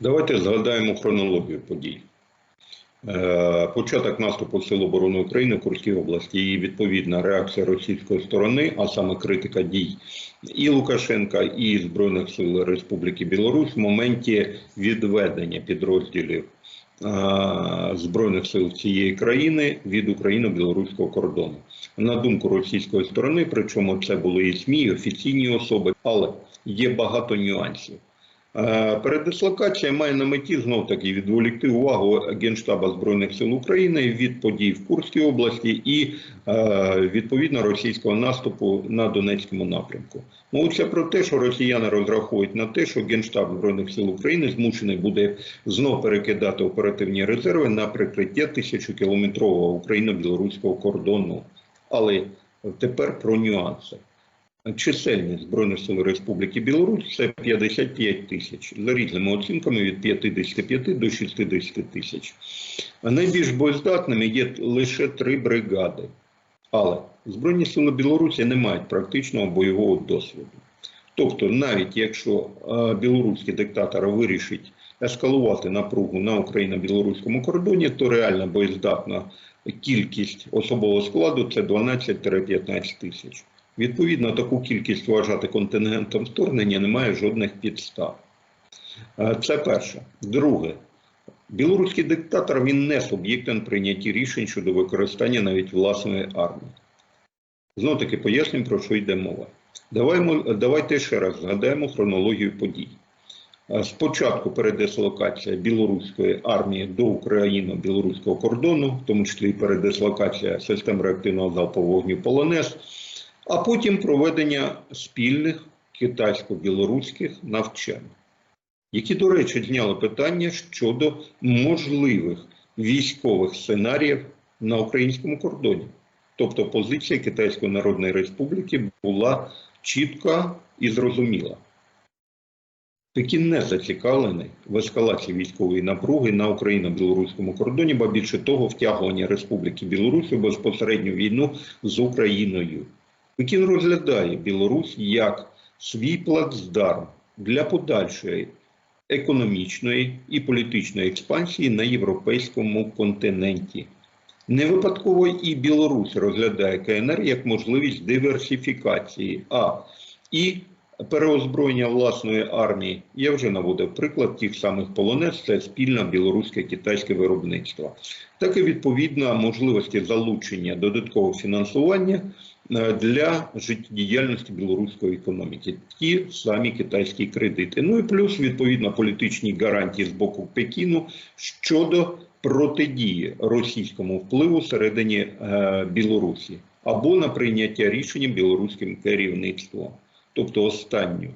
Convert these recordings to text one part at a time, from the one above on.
Давайте згадаємо хронологію подій. Е, Початок наступу Сил оборони України в Курській області і відповідна реакція російської сторони, а саме критика дій і Лукашенка, і Збройних сил Республіки Білорусь в моменті відведення підрозділів е, Збройних сил цієї країни від україно-білоруського кордону. На думку російської сторони, причому це були і СМІ, і офіційні особи, але є багато нюансів. Е, Передислокація має на меті знов таки відволікти увагу Генштаба Збройних сил України від подій в Курській області і е, відповідно російського наступу на Донецькому напрямку. Мовиться про те, що росіяни розраховують на те, що Генштаб Збройних сил України змушений буде знов перекидати оперативні резерви на прикриття тисячокілометрового україно-білоруського кордону. Але тепер про нюанси. Чисельність Збройних сил Республіки Білорусь це 55 тисяч, за різними оцінками від 55 до 60 тисяч. А Найбільш боєздатними є лише три бригади. Але Збройні сили Білорусі не мають практичного бойового досвіду. Тобто, навіть якщо білоруський диктатор вирішить ескалувати напругу на Україно-білоруському кордоні, то реальна боєздатна кількість особового складу це 12-15 тисяч. Відповідно, таку кількість вважати контингентом вторгнення немає жодних підстав. Е, Це перше. Друге, білоруський диктатор він не суб'єктен прийнятті рішень щодо використання навіть власної армії. Знов таки пояснюємо, про що йде мова. Давайте, давайте ще раз згадаємо хронологію подій. Е, Спочатку передислокація білоруської армії до україно-білоруського кордону, в тому числі і передислокація систем реактивного залпового вогню Полонез, а потім проведення спільних китайсько-білоруських навчань, які, до речі, зняли питання щодо можливих військових сценаріїв на українському кордоні. Тобто позиція Китайської Народної Республіки була чітка і зрозуміла. Пекін не зацікавлений в ескалації військової напруги на україно-білоруському кордоні, ба більше того, втягування Республіки Білорусь у безпосередню війну з Україною. Пекін розглядає Білорусь як свій плацдарм для подальшої економічної і політичної експансії на європейському континенті. Не випадково і Білорусь розглядає КНР як можливість диверсифікації, а і переозброєння власної армії. Я вже наводив приклад тих самих полонез, це спільне білоруське китайське виробництво. Так і відповідно можливості залучення додаткового фінансування для життєдіяльності білоруської економіки, ті самі китайські кредити. Ну і плюс відповідно політичні гарантії з боку Пекіну щодо протидії російському впливу всередині е, Білорусі або на прийняття рішення білоруським керівництвом. Тобто останню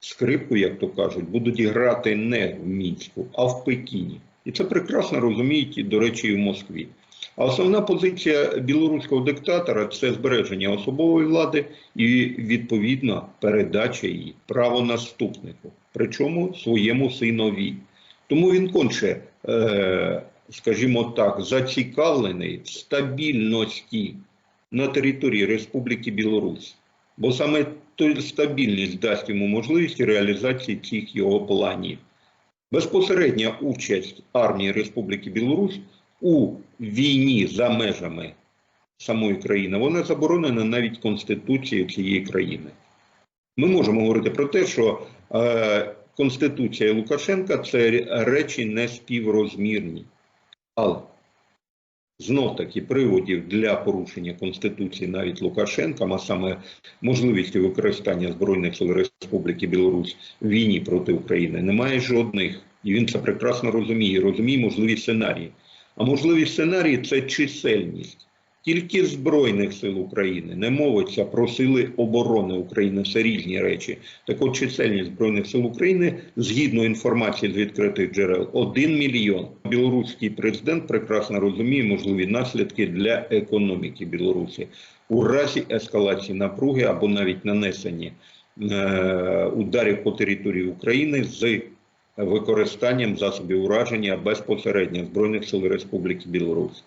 скрипку, як то кажуть, будуть грати не в Мінську, а в Пекіні. І це прекрасно розуміють, до речі, і в Москві. А основна позиція білоруського диктатора це збереження особової влади і відповідно передача її правонаступнику, причому своєму синові. Тому він конче, е, скажімо так, зацікавлений в стабільності на території Республіки Білорусь. Бо саме стабільність дасть йому можливість реалізації цих його планів. Безпосередня участь армії Республіки Білорусь у війні за межами самої країни, вона заборонена навіть Конституцією цієї країни. Ми можемо говорити про те, що е, Конституція Лукашенка це речі не співрозмірні. Але знов таки приводів для порушення Конституції навіть Лукашенком, а саме можливості використання Збройних сил Республіки Білорусь в війні проти України, немає жодних. І він це прекрасно розуміє. Розуміє можливі сценарії. А можливі сценарії це чисельність. Тільки Збройних сил України не мовиться про сили оборони України. Це різні речі. Так от чисельність Збройних сил України, згідно інформації з відкритих джерел, 1 мільйон. Білоруський президент прекрасно розуміє можливі наслідки для економіки Білорусі у разі ескалації напруги або навіть нанесення е, ударів по території України з використанням засобів ураження безпосередньо Збройних сил Республіки Білорусь.